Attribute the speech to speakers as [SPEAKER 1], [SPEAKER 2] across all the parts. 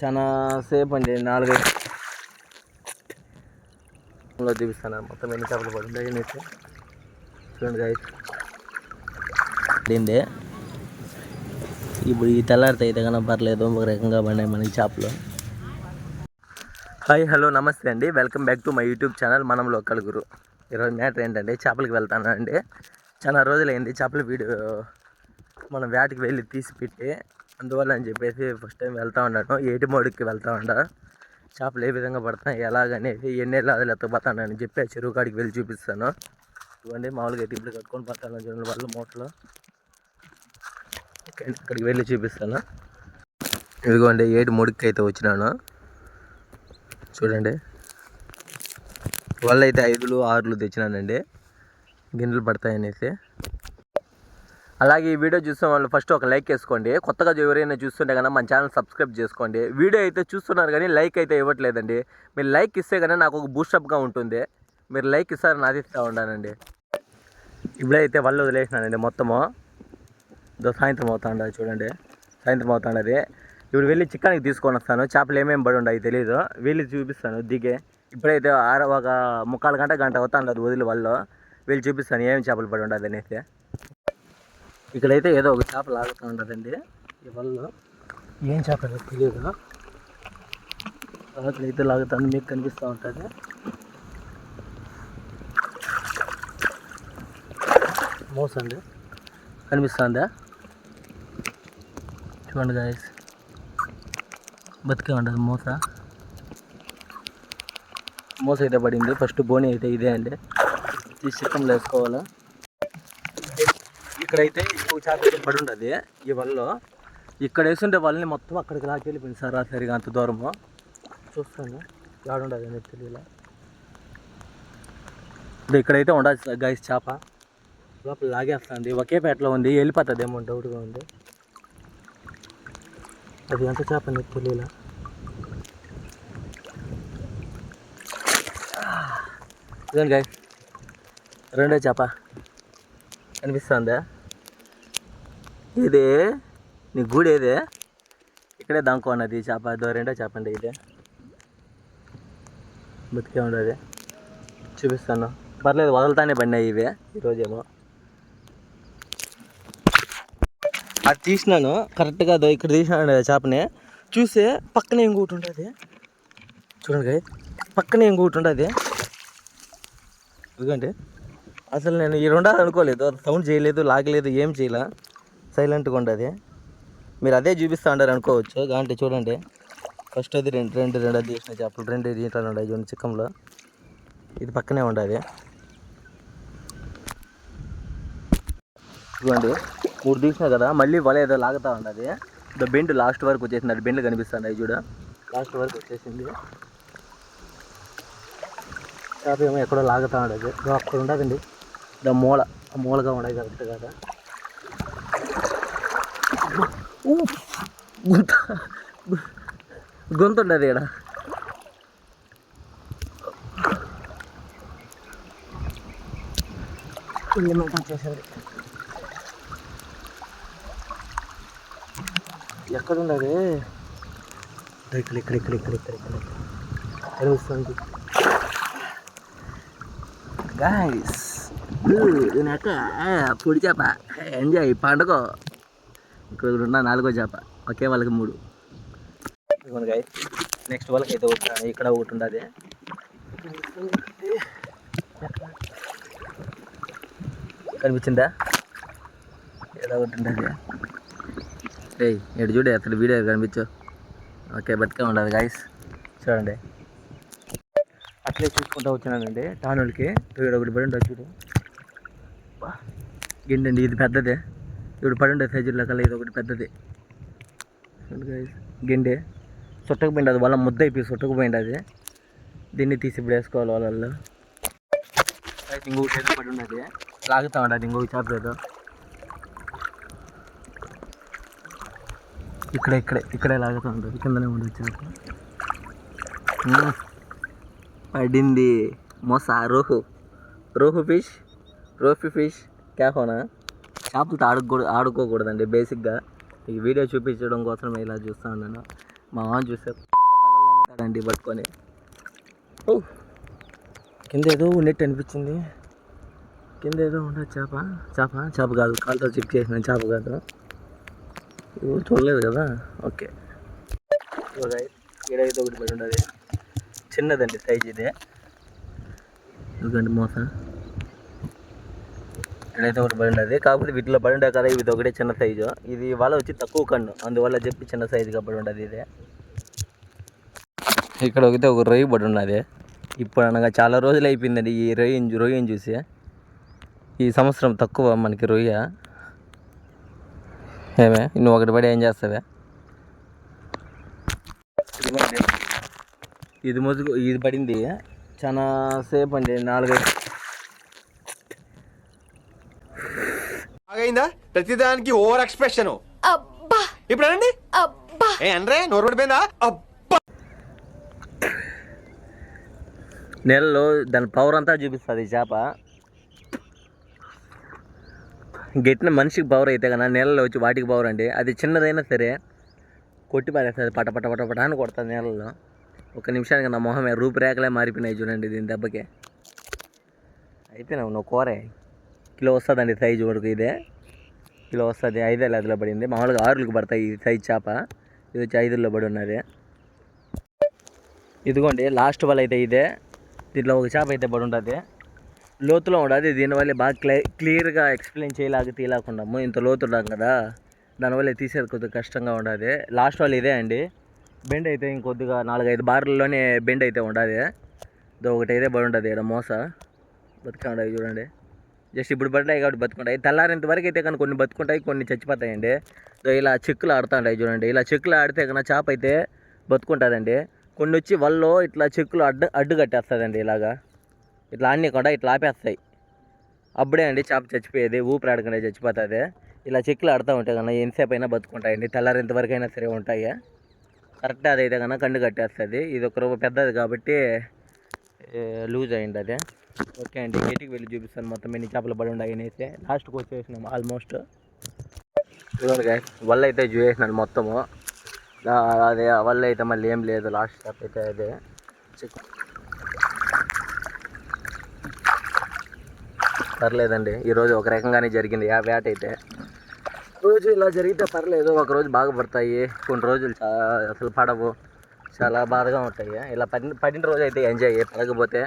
[SPEAKER 1] చాలా సేపు అండి నాలుగైదు చూపిస్తాను. మొత్తం ఎన్ని చేపలు పడుతుంది అనేసి చూడండి గాయ దీందే ఇప్పుడు ఈ తెల్లారితే అయితే కన్నా పర్లేదు ఒక రకంగా పడినాయి మనకి చేపలు. హాయ్ హలో నమస్తే అండి. Welcome back to my YouTube channel. మనం లోకల్ గురు. ఈరోజు మ్యాటర్ ఏంటంటే చేపలకి వెళ్తానండి. చాలా రోజులైంది చేపల వీడియో మనం వేటకి వెళ్ళి తీసి పెట్టి అందువల్ల అని చెప్పేసి ఫస్ట్ టైం వెళ్తా ఉన్నాను. ఏటి మోడుకి వెళ్తా ఉంటా చేపలు ఏ విధంగా పడతాయి ఎలాగనేసి ఎన్ని ఎలాగలు ఎత్తపోతానని చెప్పి ఆ చెరువు కాడికి వెళ్ళి చూపిస్తాను. ఇవ్వండి మామూలుగా ఇప్పుడు కట్టుకొని పడతాను జనుల వల్ల మూటలో. ఇక్కడికి అక్కడికి వెళ్ళి చూపిస్తాను. ఇదిగోండి ఏడు ముడికి అయితే వచ్చినాను. చూడండి. వల్ల అయితే ఐదులు ఆరులు తెచ్చినానండి. గిన్నెలు పడతాయనేసి. అలాగే ఈ వీడియో చూసిన వాళ్ళు ఫస్ట్ ఒక లైక్ వేసుకోండి. కొత్తగా ఎవరైనా చూస్తుంటే కన్నా మన ఛానల్ సబ్స్క్రైబ్ చేసుకోండి. వీడియో అయితే చూస్తున్నారు కానీ లైక్ అయితే ఇవ్వట్లేదండి. మీరు లైక్ ఇస్తే కన్నా నాకు ఒక బూస్టప్గా ఉంటుంది. మీరు లైక్ ఇస్తారని ఆదిస్తూ ఉండానండి ఇప్పుడైతే వాళ్ళు వదిలేసినానండి మొత్తము. ఇదో సాయంత్రం అవుతా ఉండదు చూడండి. సాయంత్రం అవుతా ఇప్పుడు వెళ్ళి చికెన్కి తీసుకొని వస్తాను. చేపలు ఏమేమి పడి ఉండవు తెలియదు వెళ్ళి చూపిస్తాను దిగే. ఇప్పుడైతే ఆర ఒక ముక్కాలు గంట గంట అవుతాను లేదు వదిలి వాళ్ళు వెళ్ళి చూపిస్తాను ఏమేమి చేపలు పడి ఉండదు అనేసి. ఇక్కడైతే ఏదో ఒక చేప లాగుతూ ఉంటుందండి. ఈ వల్ల ఏం చేప తెలియదు అయితే లాగుతాను మీకు కనిపిస్తూ ఉంటుంది. మోసండి. కనిపిస్తుందా? చూడండి గాయస్ బతికే ఉండదు మోస. మోస అయితే పడింది. ఫస్ట్ బోని అయితే ఇదే అండి. తీసి చిక్కంలో వేసుకోవాలా? ఇక్కడైతే ఎక్కువ చేప పడి ఉండదు. ఈ వలలో ఇక్కడ వేసుంటే వాళ్ళని మొత్తం అక్కడికి లాకెళ్ళిపోయింది సరాసరిగా అంత దూరము. చూస్తాను. ఏడుండదు అనేది తెలియలే. ఇది ఇక్కడైతే ఉండదు గైస్ చేప. లోపల లాగేస్తుంది. ఒకే పేటలో ఉంది. వెళ్ళిపోతుంది ఏమో డౌట్గా ఉంది. అది ఎంత చేప అనేది తెలియలే. ఇదండి గాయస్ రెండో చేప. అనిపిస్తుందా? ఇదే? నీ గుడి ఏదే? ఇక్కడే దాంకోన్నది చేప దోరేంటో రెండో చేప అండి ఇదే. బతికే ఉండదు. చూపిస్తాను. పర్లేదు వదలతానే పడినాయి ఇవే. ఈరోజేమో. అది తీసినాను. కరెక్ట్గా అదో ఇక్కడ తీసినాను చేపని. చూస్తే పక్కనే ఇంకోటి ఉంటుంది. చూడండి గాయ పక్కనే ఇంకోటి ఉంటుంది. ఎందుకంటే అసలు నేను ఈ ఉండాలి అనుకోలేదు. సౌండ్ చేయలేదు లాగలేదు ఏం చేయలే. సైలెంట్గా ఉండదు. మీరు అదే చూపిస్తా ఉండారు అనుకోవచ్చు. అంటే చూడండి. ఫస్ట్ అది రెండు రెండు రెండు అది తీసిన చేపలు రెండు దీంట్లో ఉన్నాయి చూడండి చిక్కంలో. ఇది పక్కనే ఉండదు చూడండి మూడు తీసినా కదా మళ్ళీ వల ఏదో లాగుతూ ఉన్నది ద బెండ్ లాస్ట్ వరకు వచ్చేసింది. అది బెండ్ కనిపిస్తుంది చూడ. లాస్ట్ వరకు వచ్చేసింది. చేప ఏమో ఎక్కడో లాగుతూ ఉండదు అక్కడ ఉండదండి ద మూల మూలగా ఉండదు కరెక్ట్ కదా గుంత గొంతు ఉండదు ఇక్కడ వచ్చేసారు ఎక్కడ ఉండదు ఇక్కడ ఇక్కడ ఇక్కడ ఇక్కడ ఇక్కడ ఇక్కడ. కనిపిస్తుంది గాయస్ తినాక పొడి చేప. ఎంజాయ్ పండుగ ఇక్కడ ఉన్న నాలుగో చేప ఒకే వాళ్ళకి మూడు. నెక్స్ట్ వాళ్ళకి అయితే ఒకటి ఇక్కడ ఒకటి ఉండదు కనిపించిందా? ఏదో ఒకటి ఉండదు ఏయ్ ఇటు చూడే అసలు వీడియో కనిపించు. ఓకే బతికే ఉండదు గాయస్ చూడండి. అట్లే చూసుకుంటూ వచ్చినానండి టానులకి. ఒకటి పడి ఉంటుంది చూడు. గిండండి ఇది పెద్దదే. ఇప్పుడు పడి ఉండే సైజుల్లో కల్లా ఇది ఒకటి పెద్దది. చూడండి గిండె. చుట్టకపోయింది అది వాళ్ళ ముద్ద అయిపోయి చుట్టకపోయింది అది. దీన్ని తీసి ఇప్పుడు వేసుకోవాలి వాళ్ళల్లో. అయితే ఇంకొకటి పడి ఉన్నది. లాగుతా ఉండదు ఇంకొక చేప ఏదో. ఇక్కడ ఇక్కడే ఇక్కడే లాగుతూ ఉంటుంది కిందనే ఉండదు చేప పడింది. మోసా రోహు. రోహు ఫిష్ రోఫీ ఫిష్ క్యాఫోనా? చేపలతో ఆడుకూడదు ఆడుకోకూడదండి బేసిక్గా. ఈ వీడియో చూపించడం కోసం ఇలా చూస్తూ ఉన్నాను. మా మామ చూస్తే పగలండి పట్టుకొని. ఓ కింద ఏదో ఉన్నట్టు అనిపించింది. కింద ఏదో ఉండదు చేప? చేప? చేప కాదు. కాలుతో చెక్ చేసిన చేప కాదు. ఇవి చూడలేదు కదా? ఓకే. ఏడైతే ఒకటి పడి ఉండదు చిన్నదండి సైజ్ ఇది. ఎందుకంటే మోస? ఇక్కడైతే ఒకటి పడి ఉండదు కాకపోతే వీటిలో పడి ఉండే కదా ఇది ఒకటే చిన్న సైజు ఇది వాళ్ళ వచ్చి తక్కువ కన్ను. అందువల్ల చెప్పి చిన్న సైజు కాబట్టి ఉండదు ఇది. ఇక్కడ ఒకటి ఒక రొయ్య పడి ఉన్నది. ఇప్పుడు అనగా చాలా రోజులు అయిపోయిందండి ఈ రొయ్యని రొయ్యని చూసి. ఈ సంవత్సరం తక్కువ మనకి రొయ్య. ఏమే? నువ్వు ఒకటి పడి ఏం చేస్తావే? ఇది ముసుగు ఇది పడింది. చాలా సేపు అండి. నాలుగైదు
[SPEAKER 2] బాగైందా ప్రతిదానికి ఓవర్ ఎక్స్ప్రెషన్.
[SPEAKER 3] అబ్బా!
[SPEAKER 2] ఇప్పుడు అనండి.
[SPEAKER 3] అబ్బా!
[SPEAKER 2] ఏ అనరే నోరు పడిపోయిందా అబ్బా!
[SPEAKER 1] నెలలో దాని పవర్ అంతా చూపిస్తుంది ఈ చేప. గట్టిన మనిషికి పవర్ అయితే కన్నా నీళ్ళలో వచ్చి వాటికి పవర్ అండి అది చిన్నదైనా సరే కొట్టి పారేస్తుంది పట పట పట పట అని కొడుతుంది నీళ్ళలో ఒక నిమిషానికి నా మొహమే రూపురేఖలే మారిపోయినాయి చూడండి దీని దెబ్బకి. అయిపోయినావు నువ్వు కూరే కిలో వస్తుందండి సైజు వరకు ఇదే. ఇలా వస్తుంది. ఐదే లేదులో పడింది. మామూలుగా ఆరులకు పడతాయి ఈ సైజ్ చేప. ఇది వచ్చి ఐదుల్లో పడి ఉన్నది. ఇదిగోండి లాస్ట్ వల్ల అయితే ఇదే. దీంట్లో ఒక చేప అయితే పడి ఉంటుంది లోతులో ఉండదు దీనివల్ల బాగా క్లీ క్లియర్గా ఎక్స్ప్లెయిన్ చేయలేక తీయలేకుండాము ఇంత లోతు ఉన్నాం కదా. దానివల్ల తీసేది కొద్దిగా కష్టంగా ఉండదు. లాస్ట్ వాళ్ళు ఇదే అండి. బెండ్ అయితే ఇంకొద్దిగా నాలుగైదు బార్లలోనే బెండ్ అయితే ఉండదు. ఇది ఒకటి అయితే పడి ఉంటుంది ఇక్కడ మోస. బతికా ఉండదు చూడండి. జస్ట్ ఇప్పుడు పడ్డాయి కాబట్టి బతుకుంటాయి. తెల్లారేంత వరకు అయితే కానీ కొన్ని బతుకుంటాయి కొన్ని చచ్చిపోతాయండి. సో ఇలా చెక్కులు ఆడుతుంటాయి చూడండి. ఇలా చెక్కులు ఆడితే కన్నా చేప అయితే బతుకుంటుందండి. కొన్ని వచ్చి వల్లో ఇట్లా చెక్కులు అడ్డు అడ్డు కట్టేస్తుందండి ఇలాగా. ఇట్లా అన్నీ కూడా ఇట్లా ఆపేస్తాయి. అప్పుడే అండి చేప చచ్చిపోయేది ఊపిరి ఆడకుండా చచ్చిపోతుంది. ఇలా చెక్కులు ఆడుతూ ఉంటాయి కన్నా ఎంతసేపు అయినా బతుకుంటాయండి. తెల్లారేంత వరకు అయినా సరే ఉంటాయి. కరెక్ట్ అదైతే కన్నా కండు కట్టేస్తుంది. ఇది ఒక రూప పెద్దది కాబట్టి లూజ్ అయింది అదే. ఓకే అండి గేటికి వెళ్ళి చూపిస్తాను. మొత్తం ఎన్ని చేపలు పడి ఉన్నాయి అయితే లాస్ట్కి వచ్చేసినాము ఆల్మోస్ట్ ఇదిగోండి వల్ల అయితే చూసేసినాను మొత్తము. అదే వల్ల అయితే మళ్ళీ ఏం లేదు. లాస్ట్ స్టాప్ అయితే అదే. పర్లేదండి ఈరోజు ఒక రకంగానే జరిగింది. ఆ వేట అయితే. రోజు ఇలా జరిగితే పర్లేదు ఒక రోజు బాగా పడతాయి. కొన్ని రోజులు చా- అసలు పడవు. చాలా బాధగా ఉంటాయి. ఇలా పడిన పడిన రోజు అయితే ఎంజాయ్ పడకపోతే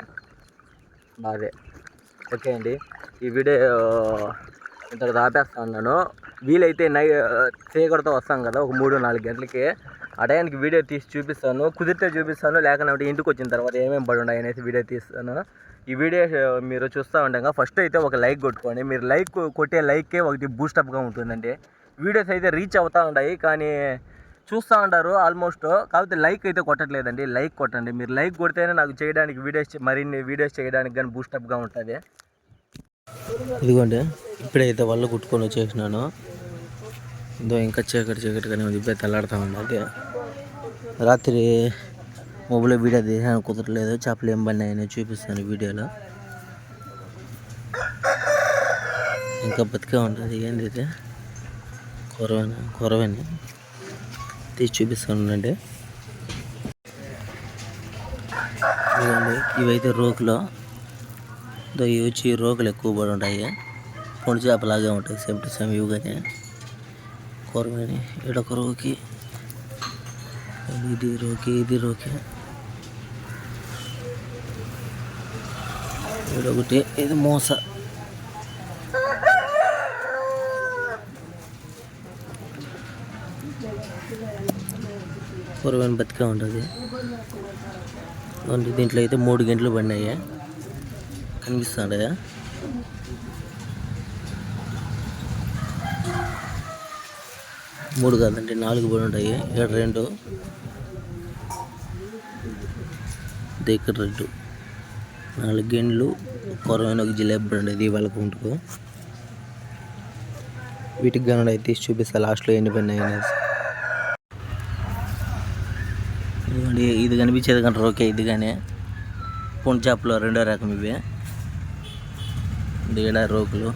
[SPEAKER 1] బాధే. ఓకే అండి. ఈ వీడియో ఇంత ఆపేస్తా ఉన్నాను. వీలైతే నై చీకటితో వస్తాం కదా ఒక మూడు నాలుగు గంటలకి. ఆ టైంకి వీడియో తీసి చూపిస్తాను. కుదిరితే చూపిస్తాను లేకపోతే ఇంటికి వచ్చిన తర్వాత ఏమేమి పడి ఉన్నాయి అనేసి వీడియో తీస్తాను. ఈ వీడియో మీరు చూస్తూ ఉండగా ఫస్ట్ అయితే ఒక లైక్ కొట్టుకోండి. మీరు లైక్ కొట్టే లైకే ఒకటి బూస్టప్గా ఉంటుందండి. వీడియోస్ అయితే రీచ్ అవుతూ ఉంటాయి కానీ చూస్తూ ఉంటారు ఆల్మోస్ట్. కాకపోతే లైక్ అయితే కొట్టట్లేదండి. లైక్ కొట్టండి. మీరు లైక్ కొడితేనే నాకు చేయడానికి వీడియోస్ మరిన్ని వీడియోస్ చేయడానికి కానీ బూస్టప్గా ఉంటుంది. ఇదిగోండి. ఇప్పుడైతే వల్ల కుట్టుకొని వచ్చేసినాను. ఇదో ఇంకా చీకటి చీకటిగానే ఉంది. ఇప్పుడే తెల్లాడుతూ ఉన్నది రాత్రి మొబైల్లో వీడియో తీసాను. కుదరలేదు. చేపలు ఏం పడినాయని చూపిస్తాను వీడియోలో. ఇంకా బతికే ఉంటుంది. ఏంది ఇది? కొరవేనా? కొరవేనా? తీసి చూపిస్తాను అండి ఇవైతే రోకులో. దో ఇవి వచ్చి రోకులు ఎక్కువ పడి ఉంటాయి. పొడి చేపలాగే ఉంటాయి సేమ్ టు సేమ్ ఇవి కానీ. కూరగాయని ఈడొక రోకి. ఇది రోకి ఇది రోకి. ఈడొకటి ఇది మోస. కూరగాయని బతికే ఉంటుంది. దీంట్లో అయితే మూడు గంటలు పడినాయి. కనిపిస్తాడా మూడు కాదండి నాలుగు పడి ఉంటాయి. ఇక్కడ రెండు. దగ్గర రెండు. నాలుగు గంటలు కొరమైన ఒక జిలేబీ పడి ఉండేది వాళ్ళకు కుంటుకు వీటికి కానీ అయితే చూపిస్తా లాస్ట్లో ఎన్ని పడినాయి అనేసి. ఇదిగోండి ఇది కనిపించేది కానీ ఓకే ఇది కానీ. పొండి చేపలో రెండో రకం ఇవి. ఈడ రోకులు.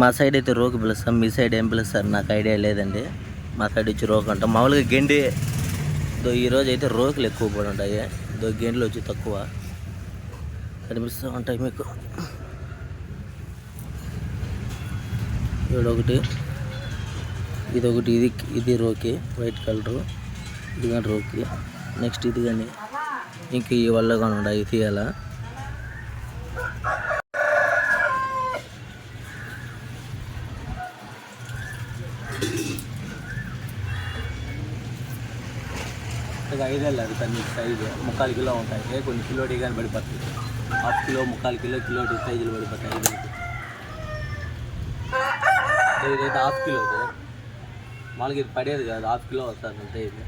[SPEAKER 1] మా సైడ్ అయితే రోకు పిలుస్తాం మీ సైడ్ ఏం పిలుస్తారు? నాకు ఐడియా లేదండి. మా సైడ్ వచ్చి రోక్ అంటాం. మామూలుగా గెండి ఈరోజు అయితే రోకులు ఎక్కువ పడి ఉంటాయి. దో గెండ్లు వచ్చి తక్కువ. కనిపిస్తూ ఉంటాయి మీకు. ఇదొకటి. ఇది ఒకటి ఇది ఇది రోకి వైట్ కలరు. ఇది కానీ రోకి నెక్స్ట్ ఇది కానీ ఇంక ఈ వల్ల కానీ ఉన్నాయి తీయాల? ఇక ఐదేళ్ళు అది సైజు. ముక్కాలు కిలో ఉంటాయి. కొన్ని కిలోటి కానీ పడిపోతుంది హాఫ్ కిలో ముక్కాలు కిలో కిలోటి సైజులు పడిపోతాయి ఐదులకి ఇదైతే హాఫ్ కిలో ఇది ఇది పడేది కాదు. హాఫ్ కిలో వస్తుంది అంతే ఇది.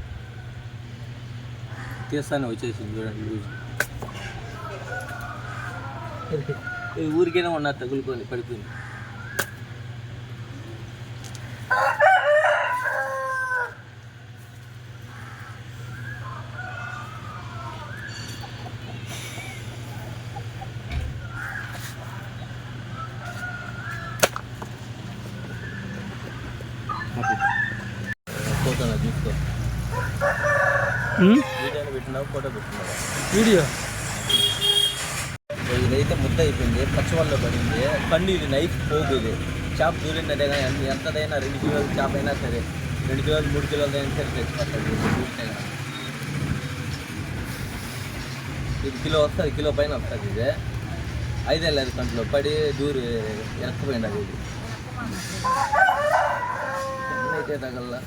[SPEAKER 1] తీస్తానే వచ్చేసింది చూడండి లూజ్ ఇది ఊరికైనా ఉన్నారు తగులుకొని పడిపోయింది ఫోటో చూసుకో వీడియో పెట్టినావు ఫోటో పెట్టినావు
[SPEAKER 3] వీడియో
[SPEAKER 1] ఇదైతే ముద్ద అయిపోయింది పచ్చివల్లో పడింది పండు ఇది నైఫ్ పోగు ఇది చేప దూరిందంటే కానీ ఎంత- ఎంతదైనా రెండు కిలోల చేప అయినా సరే రెండు కిలోలు మూడు కిలోలు అయినా సరే తెచ్చిపోతుంది ఇది దూరితే కానీ. ఇది కిలో వస్తుంది కిలో పైన వస్తుంది ఇది ఐదేళ్ళది కంట్లో పడి దూరి ఎనకపోయింది అది ఇది అయితే తగల్లా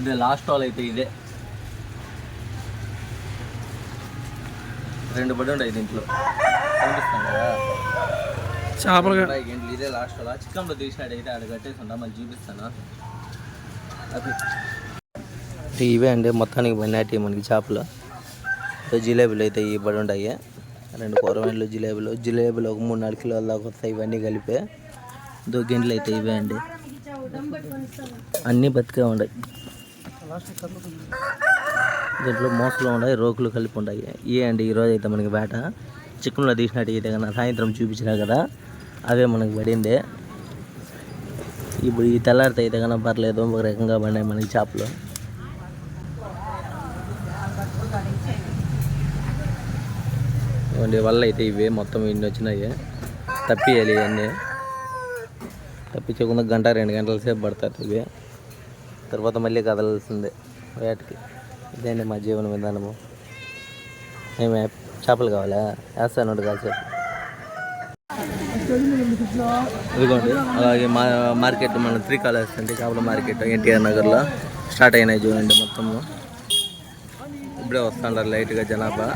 [SPEAKER 1] ఇదే లాస్ట్ వాల్ అయితే ఇదే రెండు పడి ఉంటాయి దీంట్లో కనిపిస్తాను కదా గంటలు ఇదే లాస్ట్ ఆడ కట్టేసి ఉంటా మళ్ళీ చూపిస్తాను? ఇవే అండి మొత్తానికి పడినాటి మనకి చేపలు. జిలేబీలు అయితే ఇవి పడి ఉంటాయి. రెండు కూరగాయలు జిలేబీలు. జిలేబీలు ఒక మూడు నాలుగు కిలోల దాకా వస్తాయి. ఇవన్నీ కలిపి దో గింటలు అయితే ఇవే అండి. అన్నీ బతికే ఉన్నాయి దీంట్లో మోసలు ఉన్నాయి రోకులు కలిపి ఉన్నాయి ఇవే అండి ఈరోజు అయితే మనకి వేట. చికెన్లో తీసినట్టు అయితే కన్నా సాయంత్రం చూపించినా కదా. అవే మనకి పడింది. ఇప్పుడు ఈ తెల్లారితే అయితే కన్నా పర్లేదు ఒక రకంగా పడినాయి మనకి చేపలు. ఇవ్వండి వల్ల అయితే ఇవే మొత్తం ఇన్ని వచ్చినాయి. తప్పియాలి ఇవన్నీ. తప్పించకుండా గంట రెండు గంటల సేపు పడతారు ఇవి తర్వాత మళ్ళీ కదలాల్సిందే వేటకి. ఇదేంటి మా జీవన విధానము? ఏమే చేపలు కావాలా? వేస్తాను కాసేపు ఇదిగోండి అలాగే మా మార్కెట్ మన త్రీ కాలేజ్ అంటే చేపల మార్కెట్ ఎన్టీఆర్ నగర్లో స్టార్ట్ అయినాయి చూడండి మొత్తము. ఇప్పుడే వస్తుంటారు లైట్గా జనాభా.